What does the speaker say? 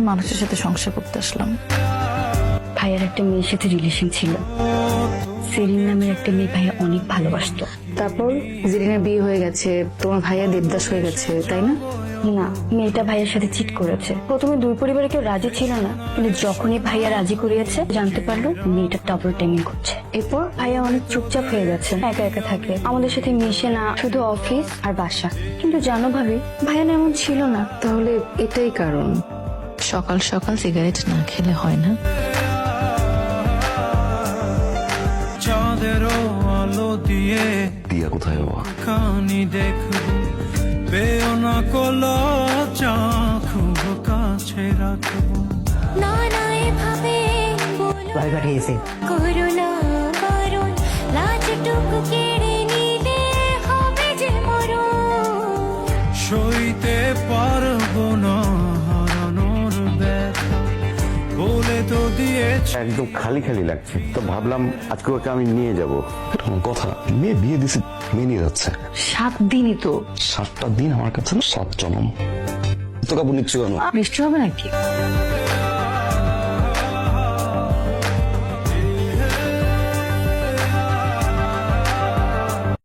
মানুষের সাথে সংসার করতে আসলাম। ভাইয়ার একটা মেয়ের সাথে রিলেশন ছিল। সেরিন নামের একটা মেয়ে ভাইয়া অনেক ভালোবাসতো। তারপর বিয়ে হয়ে গেছে তোমার ভাইয়া দেবদাস হয়ে গেছে তাই না? না মেয়েটা ভাইয়ের সাথে চিট করেছে। প্রথমে দুই পরিবারে কেউ রাজি ছিল না কিন্তু যখনই ভাইয়া রাজি করিয়েছে জানতে পারল মেয়েটা ডাবল টাইমিং করছে। এরপর ভাইয়া অনেক চুপচাপ হয়ে গেছে একা একা থাকে। আমাদের সাথে মিশে না শুধু অফিস আর বাসা। কিন্তু জানো ভাবি ভাইয়া না এমন ছিল না। তাহলে এটাই কারণ। সকাল সকাল সিগারেট না খেলে হয় না। চাঁদেরও আলো দিয়ে দিয়া কোথায় বাবা? কানি দেখব পেও না কলা চাখব কাছে রাখব। না না এভাবে বলো ভাই পাঠিয়েছে। করুণা করুণ লাজটুকু কেড়ে নিলে হবে যে মরণ। সইতে পারব দিয়েছে একদম খালি খালি লাগছে। তো ভাবলাম আজকে ওকে আমি নিয়ে যাব। কথা। মেয়ে বিয়ে দিছে মেয়ে নিয়ে যাচ্ছে। সাত দিনই তো। সাতটা দিন আমার কাছে না সাত জনম। তো কাপড় নিচ্ছ কেন? বৃষ্টি হবে নাকি?